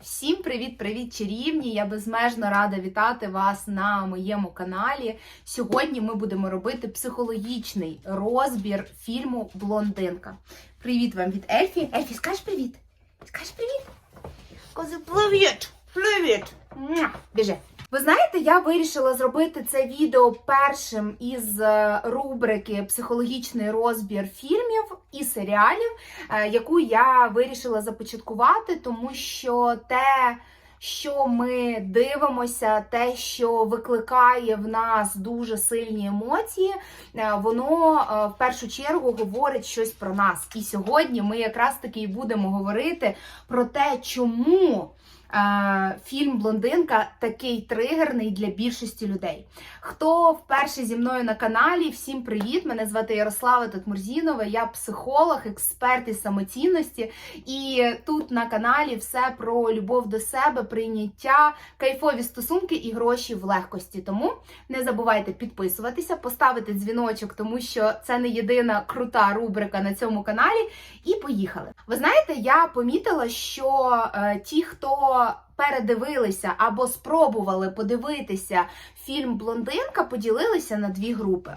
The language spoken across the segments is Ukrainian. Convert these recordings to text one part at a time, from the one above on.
Всім привіт-привіт, чарівні! Я безмежно рада вітати вас на моєму каналі. Сьогодні ми будемо робити психологічний розбір фільму Блондинка. Привіт вам від Ельфі. Ельфі, скажеш привіт? Скажеш привіт? Кози, привіт! Привіт! Біжи. Ви знаєте, я вирішила зробити це відео першим із е, рубрики Психологічний розбір фільмів і серіалів, е, яку я вирішила започаткувати, тому що те, що ми дивимося, те, що викликає в нас дуже сильні емоції, е, воно в першу чергу говорить щось про нас. І сьогодні ми якраз таки і будемо говорити про те, чому. Е, Фільм Блондинка такий тригерний для більшості людей. Хто вперше зі мною на каналі, всім привіт! Мене звати Ярослава Татмурзінова, я психолог, експерт із самоцінності. І тут на каналі все про любов до себе, прийняття, кайфові стосунки і гроші в легкості. Тому не забувайте підписуватися, поставити дзвіночок, тому що це не єдина крута рубрика на цьому каналі. І поїхали. Ви знаєте, я помітила, що е, ті, хто передивилися або спробували подивитися фільм Блондинка, поділилися на дві групи.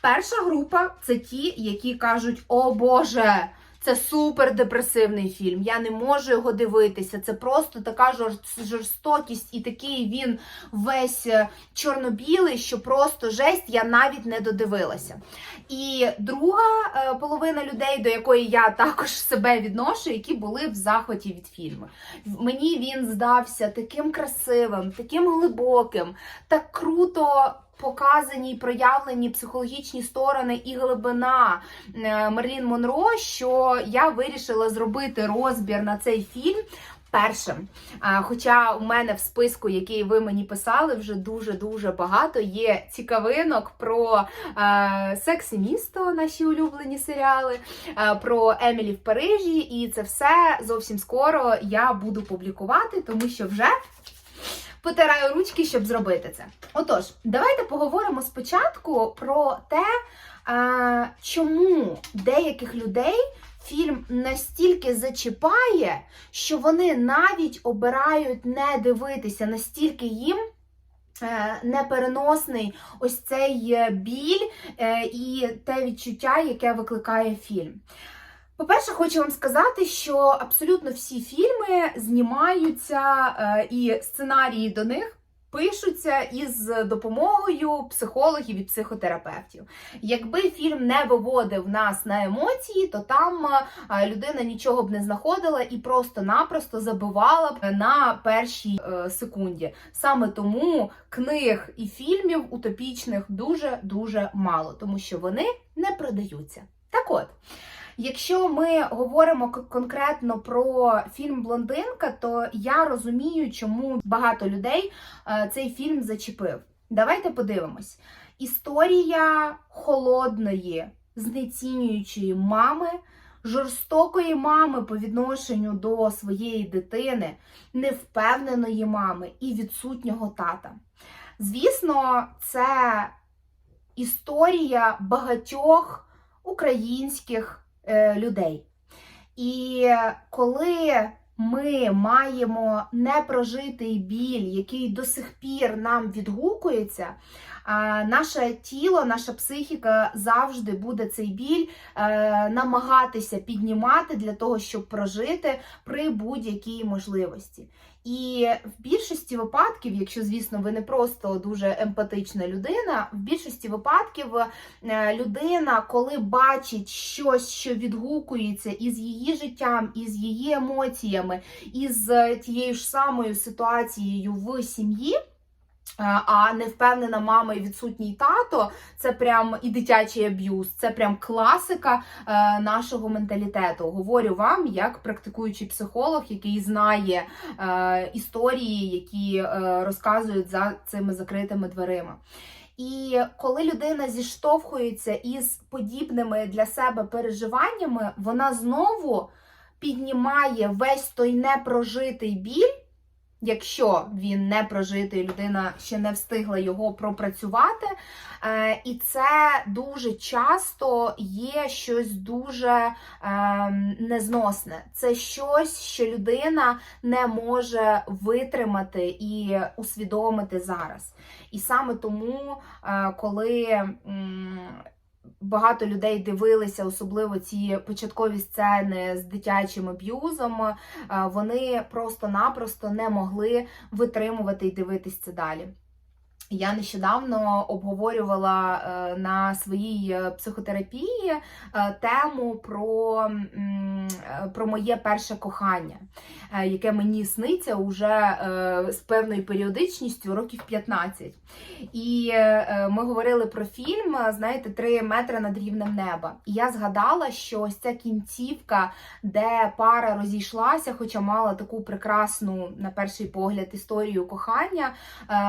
Перша група це ті, які кажуть: О Боже! Це супер депресивний фільм. Я не можу його дивитися. Це просто така жор- жорстокість, і такий він весь е, чорно-білий, що просто жесть, я навіть не додивилася. І друга е, половина людей, до якої я також себе відношу, які були в захваті від фільму. Мені він здався таким красивим, таким глибоким, так круто. Показані й проявлені психологічні сторони і глибина е, Мерлін Монро, що я вирішила зробити розбір на цей фільм першим. Хоча у мене в списку, який ви мені писали, вже дуже дуже багато є цікавинок про е, секс і місто, наші улюблені серіали, е, про Емілі в Парижі, і це все зовсім скоро я буду публікувати, тому що вже. Потираю ручки, щоб зробити це. Отож, давайте поговоримо спочатку про те, чому деяких людей фільм настільки зачіпає, що вони навіть обирають не дивитися, настільки їм. е, Непереносний ось цей е, біль е, і те відчуття, яке викликає фільм. По-перше, хочу вам сказати, що абсолютно всі фільми знімаються е, і сценарії до них пишуться із допомогою психологів і психотерапевтів. Якби фільм не виводив нас на емоції, то там е, людина нічого б не знаходила і просто-напросто забивала б на першій е, секунді. Саме тому книг і фільмів утопічних дуже дуже мало, тому що вони не продаються. Так от. Якщо ми говоримо конкретно про фільм Блондинка, то я розумію, чому багато людей е, цей фільм зачепив. Давайте подивимось. Історія холодної, знецінюючої мами, жорстокої мами по відношенню до своєї дитини, невпевненої мами і відсутнього тата. Звісно, це історія багатьох українських людей. І коли ми маємо непрожитий біль, який до сих пір нам відгукується, наше тіло, наша психіка завжди буде цей біль е, намагатися піднімати для того, щоб прожити при будь-якій можливості. І в більшості випадків, якщо, звісно, ви не просто дуже емпатична людина, в більшості випадків е, людина, коли бачить щось, що відгукується із її життям, із її емоціями, із е, тією ж самою ситуацією в сім'ї. Е, А невпевнена мама і відсутній тато це прям і дитячий аб'юз, це прям класика е, нашого менталітету. Говорю вам як практикуючий психолог, який знає е, історії, які розказують за цими закритими дверима. І коли людина зіштовхується із подібними для себе переживаннями, вона знову піднімає весь той непрожитий біль Якщо він не прожитий, людина ще не встигла його пропрацювати. Е, І це дуже часто є щось дуже е, незносне. Це щось, що людина не може витримати і усвідомити зараз. І саме тому, е, коли. Багато людей дивилися, особливо ці початкові сцени з дитячим аб'юзом. е, Вони просто-напросто не могли витримувати і дивитися далі. Я нещодавно обговорювала е, на своїй е, психотерапії е, тему про, про моє перше кохання, яке мені сниться уже з певною періодичністю років 15. І ми говорили про фільм, знаєте, три метри над рівнем неба. І я згадала, що ось ця кінцівка, де пара розійшлася, хоча мала таку прекрасну, на перший погляд, історію кохання,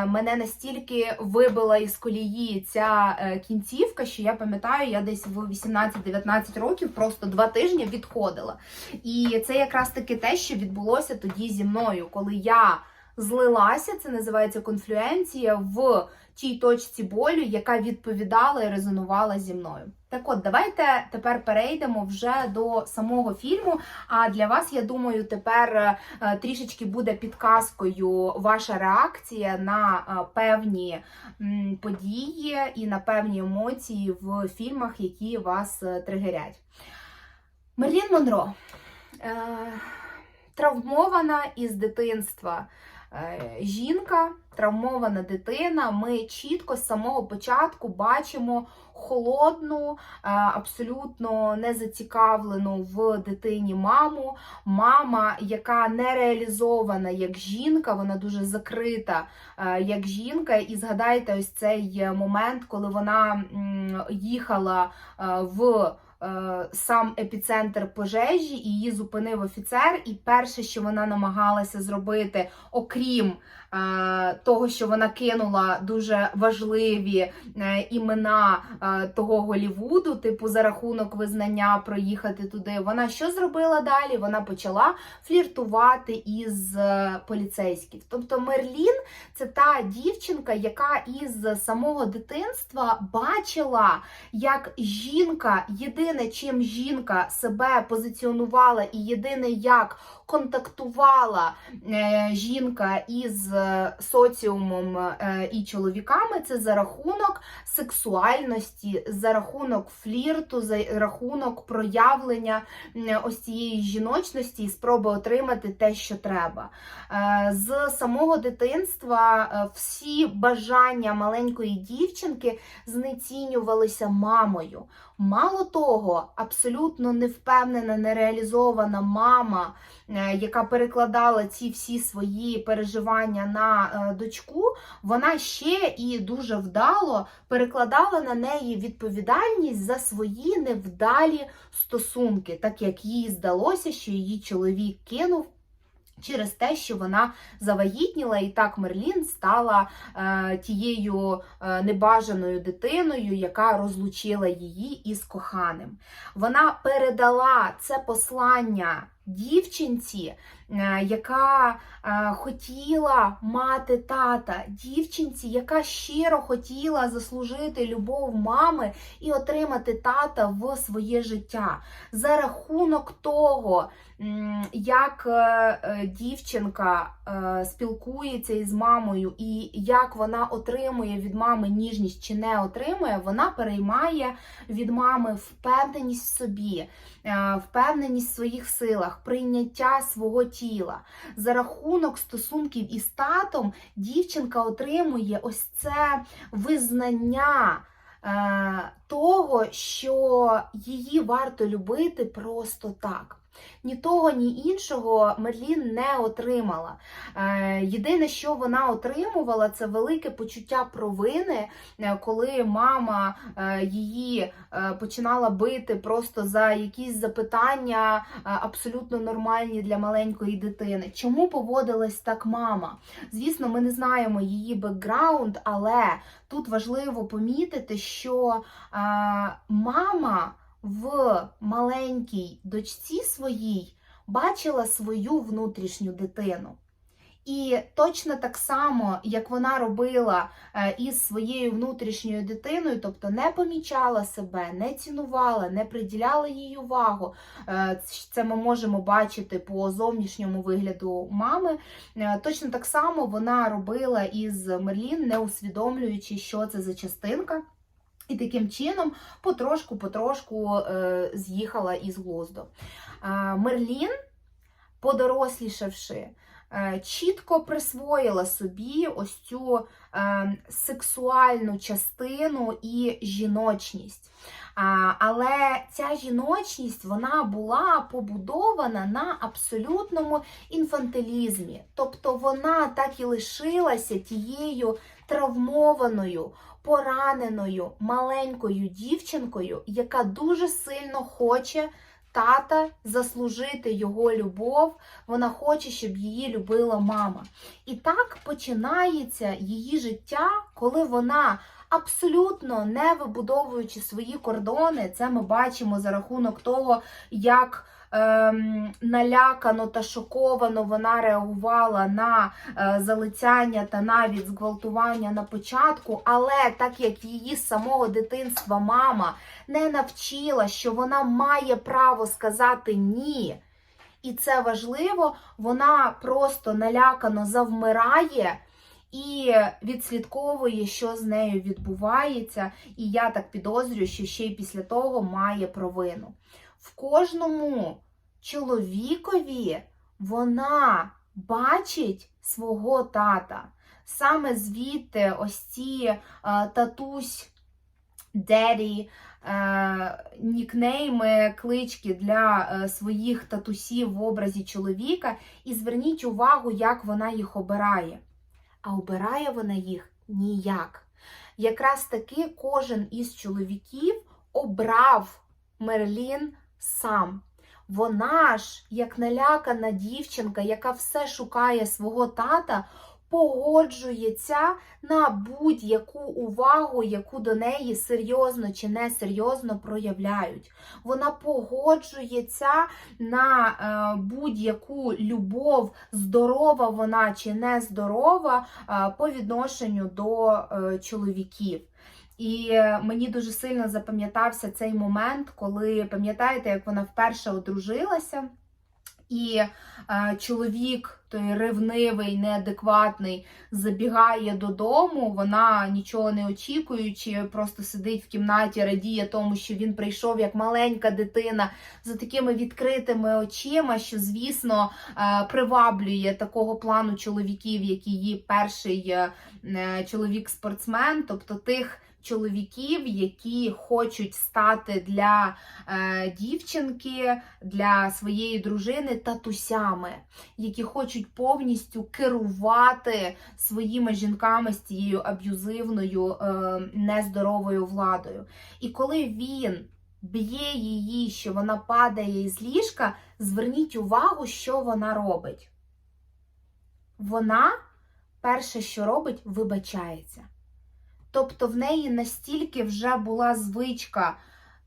мене настільки вибила із колії ця е, кінцівка, що я пам'ятаю, я десь в 18-19 років просто два тижні відходила. І це якраз таки те, що відбулося тоді зі мною, коли я злилася, це називається конфлюенція в тій точці болю, яка відповідала і резонувала зі мною. Так от, давайте тепер перейдемо вже до самого фільму. А для вас, я думаю, тепер е, трішечки буде підказкою ваша реакція на е, певні події і на певні емоції в фільмах, які вас е, тригерять. Мерлін Монро травмована із дитинства. Е, Жінка, травмована дитина. Ми чітко з самого початку бачимо холодну, е, абсолютно не зацікавлену в дитині маму. Мама, яка не реалізована як жінка, вона дуже закрита е, як жінка. І згадайте ось цей момент, коли вона їхала в. Е, Сам епіцентр пожежі її зупинив офіцер. І перше, що вона намагалася зробити, окрім того, що вона кинула дуже важливі е, імена е, того Голівуду, типу за рахунок визнання проїхати туди. Вона що зробила далі? Вона почала фліртувати із е, поліцейським. Тобто Мерлін це та дівчинка, яка із самого дитинства бачила, як жінка, єдине, чим жінка себе позиціонувала, і єдине, як контактувала е, жінка із е, соціумом е, і чоловіками, це за рахунок сексуальності, за рахунок флірту, за рахунок проявлення ось цієї жіночності і спроби отримати те, що треба. Е, З самого дитинства е, всі бажання маленької дівчинки знецінювалися мамою. Мало того, абсолютно невпевнена, нереалізована мама, е, яка перекладала ці всі свої переживання на е, дочку, вона ще і дуже вдало перекладала на неї відповідальність за свої невдалі стосунки, так як їй здалося, що її чоловік кинув. Через те, що вона завагітніла, і так Мерлін стала е, тією е, небажаною дитиною, яка розлучила її із коханим. Вона передала це послання дівчинці, яка е, хотіла мати тата, дівчинці, яка щиро хотіла заслужити любов мами і отримати тата в своє життя. За рахунок того, як е, е, дівчинка е, спілкується із мамою, і як вона отримує від мами ніжність чи не отримує, вона переймає від мами впевненість в собі, е, впевненість в своїх силах, прийняття свого тіла. За рахунок стосунків із татом дівчинка отримує ось це визнання. е, Того, що її варто любити просто так. Ні того, ні іншого Мерлін не отримала. Е, Єдине, що вона отримувала, це велике почуття провини, е, коли мама е, її починала бити просто за якісь запитання абсолютно нормальні для маленької дитини. Чому поводилась так мама? Звісно, ми не знаємо її бекграунд, але тут важливо помітити, що мама в маленькій дочці своїй бачила свою внутрішню дитину. І точно так само, як вона робила е, із своєю внутрішньою дитиною, тобто не помічала себе, не цінувала, не приділяла їй увагу. Е, Це ми можемо бачити по зовнішньому вигляду мами. Е, Точно так само вона робила із Мерлін, не усвідомлюючи, що це за частинка. І таким чином потрошку-потрошку е, з'їхала із глузду. Е, Мерлін, подорослішавши, е, чітко присвоїла собі ось цю е, сексуальну частину і жіночність. А, Але ця жіночність вона була побудована на абсолютному інфантилізмі. Тобто вона так і лишилася тією травмованою, пораненою маленькою дівчинкою, яка дуже сильно хоче тата заслужити його любов. Вона хоче, щоб її любила мама. І так починається її життя, коли вона. Абсолютно не вибудовуючи свої кордони, це ми бачимо за рахунок того, як ем, налякано та шоковано вона реагувала на е, залицяння та навіть зґвалтування на початку. Але так як її з самого дитинства мама не навчила, що вона має право сказати ні. І це важливо, вона просто налякано завмирає і відслідковує, що з нею відбувається. І я так підозрюю, що ще й після того має провину. В кожному чоловікові вона бачить свого тата. Саме звідти ось ці е, татусь, дері, е, нікнейми, клички для е, своїх татусів в образі чоловіка. І зверніть увагу, як вона їх обирає. А обирає вона їх ніяк. Якраз таки кожен із чоловіків обрав Мерлін сам. Вона ж, як налякана дівчинка, яка все шукає свого тата, погоджується на будь-яку увагу, яку до неї серйозно чи несерйозно проявляють. Вона погоджується на е, будь-яку любов, здорова вона чи нездорова, е, по відношенню до е, чоловіків. І е, мені дуже сильно запам'ятався цей момент, коли пам'ятаєте, як вона вперше одружилася, і е, чоловік, той ревнивий, неадекватний, забігає додому. Вона нічого не очікуючи, просто сидить в кімнаті, радіє тому, що він прийшов як маленька дитина з такими відкритими очима, що, звісно, е, приваблює такого плану чоловіків, як її перший е, е, чоловік-спортсмен, тобто тих чоловіків, які хочуть стати для е, дівчинки, для своєї дружини татусями, які хочуть повністю керувати своїми жінками з цією аб'юзивною, е, нездоровою владою. І коли він б'є її, що вона падає із ліжка, зверніть увагу, що вона робить. Вона перше, що робить, вибачається. Тобто в неї настільки вже була звичка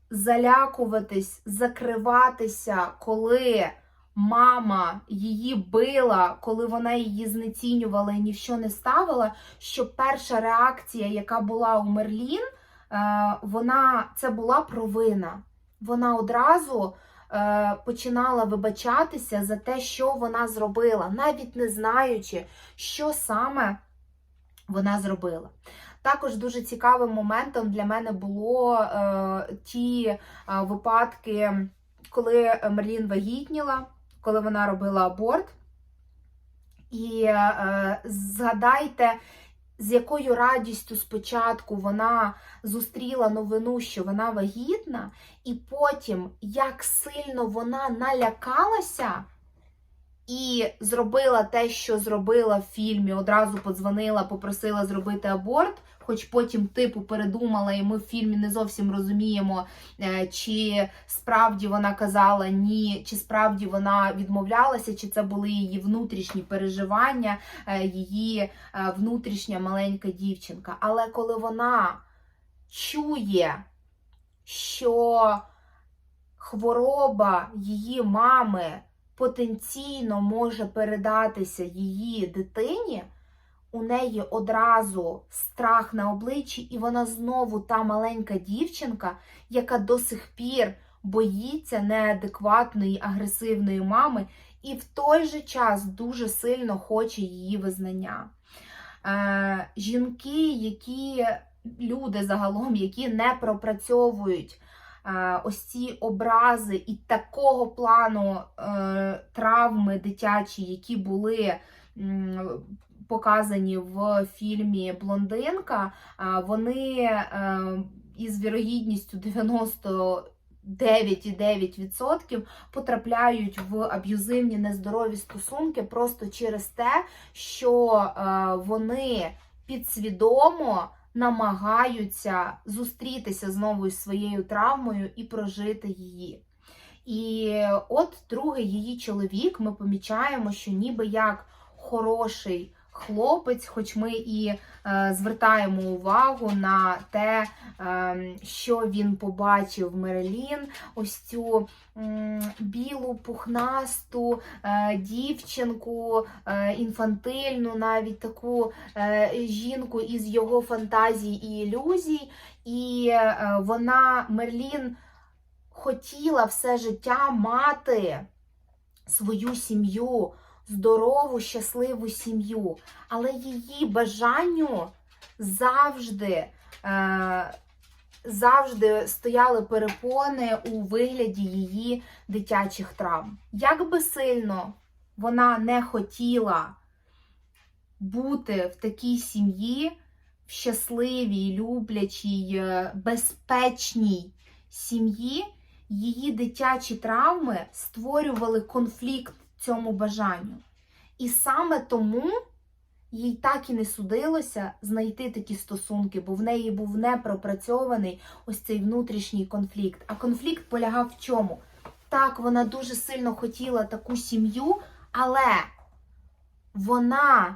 залякуватись, закриватися, коли мама її била, коли вона її знецінювала і ні не ставила, що перша реакція, яка була у Мерлін, е, вона це була провина. Вона одразу е, починала вибачатися за те, що вона зробила, навіть не знаючи, що саме вона зробила. Також дуже цікавим моментом для мене було е, ті е, випадки, коли Мерлін вагітніла, коли вона робила аборт. І е, згадайте, з якою радістю спочатку вона зустріла новину, що вона вагітна, і потім як сильно вона налякалася. І зробила те, що зробила в фільмі. Одразу подзвонила, попросила зробити аборт, хоч потім типу передумала, і ми в фільмі не зовсім розуміємо, е, чи справді вона казала ні, чи справді вона відмовлялася, чи це були її внутрішні переживання, е, її е, внутрішня маленька дівчинка. Але коли вона чує, що хвороба її мами потенційно може передатися її дитині, у неї одразу страх на обличчі, і вона знову та маленька дівчинка, яка до сих пір боїться неадекватної агресивної мами, і в той же час дуже сильно хоче її визнання. Е, жінки, які люди загалом, які не пропрацьовують ось ці образи і такого плану е, травми дитячі, які були показані в фільмі Блондинка, е, вони е, із вірогідністю 99,9% потрапляють в аб'юзивні нездорові стосунки просто через те, що е, вони підсвідомо намагаються зустрітися знову із своєю травмою і прожити її. І от другий її чоловік, ми помічаємо, що ніби як хороший хлопець, хоч ми і е, звертаємо увагу на те, е, що він побачив Мерелін, ось цю білу, пухнасту е, дівчинку, інфантильну, навіть таку жінку із його фантазій і ілюзій. І вона, Мерлін, хотіла все життя мати свою сім'ю, здорову, щасливу сім'ю, але її бажанню завжди, е, завжди стояли перепони у вигляді її дитячих травм. Як би сильно вона не хотіла бути в такій сім'ї, в щасливій, люблячій, е, безпечній сім'ї, її дитячі травми створювали конфлікт цьому бажанню. І саме тому їй так і не судилося знайти такі стосунки, бо в неї був непропрацьований ось цей внутрішній конфлікт. А конфлікт полягав в чому? Так, вона дуже сильно хотіла таку сім'ю, але вона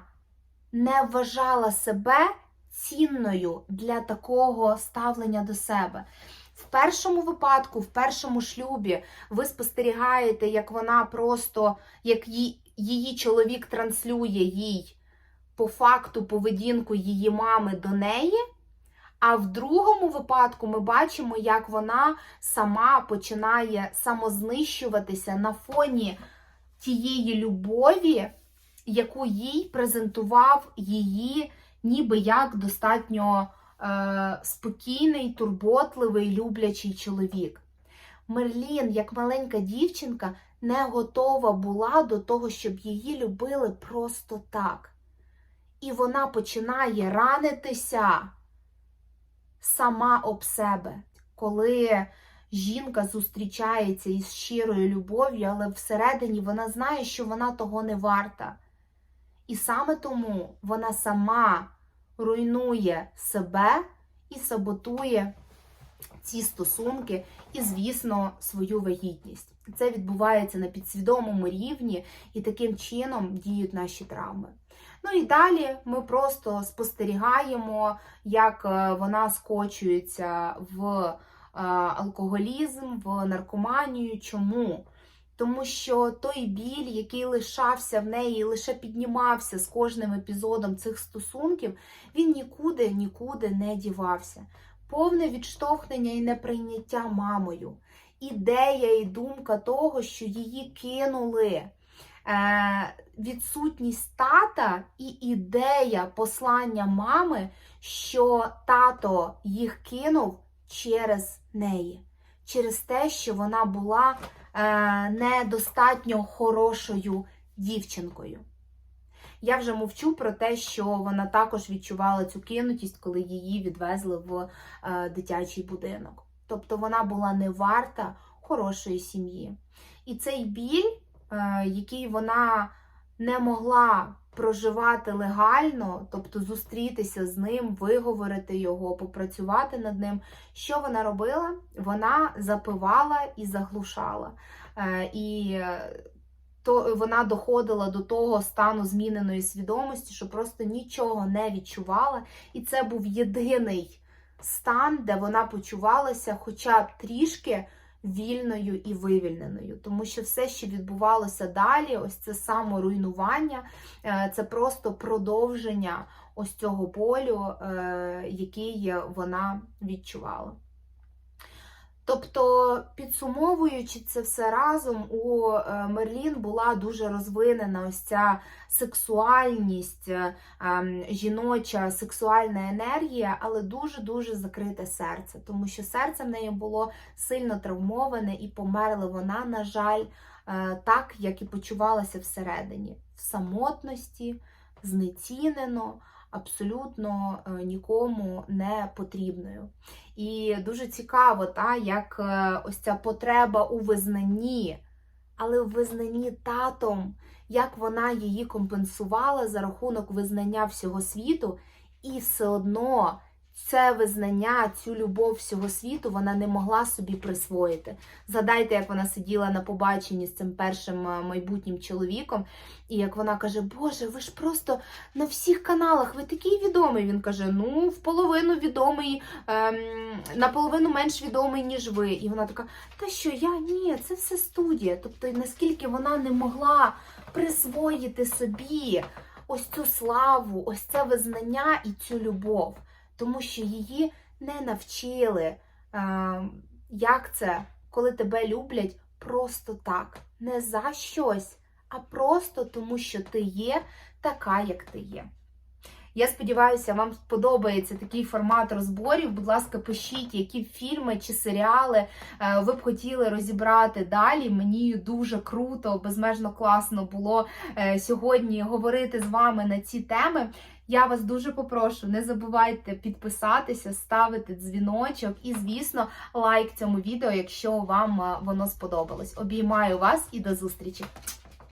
не вважала себе цінною для такого ставлення до себе. Першому випадку, в першому шлюбі, ви спостерігаєте, як вона просто, як її, її чоловік транслює їй по факту поведінку її мами до неї. А в другому випадку ми бачимо, як вона сама починає самознищуватися на фоні тієї любові, яку їй презентував її, ніби як достатньо спокійний, турботливий, люблячий чоловік. Мерлін, як маленька дівчинка, не готова була до того, щоб її любили просто так. І вона починає ранитися сама об себе, коли жінка зустрічається із щирою любов'ю, але всередині вона знає, що вона того не варта. І саме тому вона сама руйнує себе і саботує ці стосунки і, звісно, свою вагітність. Це відбувається на підсвідомому рівні, і таким чином діють наші травми. Ну і далі ми просто спостерігаємо, як е, вона скочується в е, алкоголізм, в наркоманію. Чому? Тому що той біль, який лишався в неї, і лише піднімався з кожним епізодом цих стосунків, він нікуди, нікуди не дівався. Повне відштовхнення і неприйняття мамою. Ідея і думка того, що її кинули. Е, відсутність тата і ідея послання мами, що тато їх кинув через неї, через те, що вона була недостатньо хорошою дівчинкою. Я вже мовчу про те, що вона також відчувала цю кинутість, коли її відвезли в е, дитячий будинок. Тобто вона була не варта хорошої сім'ї. І цей біль, е, який вона не могла проживати легально, тобто зустрітися з ним, виговорити його, попрацювати над ним. Що вона робила? Вона запивала і заглушала. Е, і то вона доходила до того стану зміненої свідомості, що просто нічого не відчувала. І це був єдиний стан, де вона почувалася хоча трішки вільною і вивільненою. Тому що все, що відбувалося далі, ось це саморуйнування, е, це просто продовження ось цього болю, е, який вона відчувала. Тобто, підсумовуючи це все разом, у е, Мерлін була дуже розвинена ось ця сексуальність, е, ем, жіноча сексуальна енергія, але дуже-дуже закрите серце, тому що серце в неї було сильно травмоване і померла вона, на жаль, е, так, як і почувалася всередині, в самотності, знецінено, абсолютно е, нікому не потрібною. І дуже цікаво, та, як е, ось ця потреба у визнанні, але в визнанні татом, як вона її компенсувала за рахунок визнання всього світу, і все одно це визнання, цю любов всього світу вона не могла собі присвоїти. Згадайте, як вона сиділа на побаченні з цим першим е, майбутнім чоловіком, і як вона каже: Боже, ви ж просто на всіх каналах, ви такий відомий. Він каже: Ну, в половину відомий, ем, наполовину менш відомий, ніж ви. І вона така: Та що я? Ні, це все студія. Тобто, наскільки вона не могла присвоїти собі ось цю славу, ось це визнання і цю любов, тому що її не навчили, як це, коли тебе люблять просто так, не за щось, а просто тому, що ти є така, як ти є. Я сподіваюся, вам сподобається такий формат розборів. Будь ласка, пишіть, які фільми чи серіали е, ви б хотіли розібрати далі. Мені дуже круто, безмежно класно було е, сьогодні говорити з вами на ці теми. Я вас дуже попрошу, не забувайте підписатися, ставити дзвіночок і, звісно, лайк цьому відео, якщо вам е, воно сподобалось. Обіймаю вас і до зустрічі!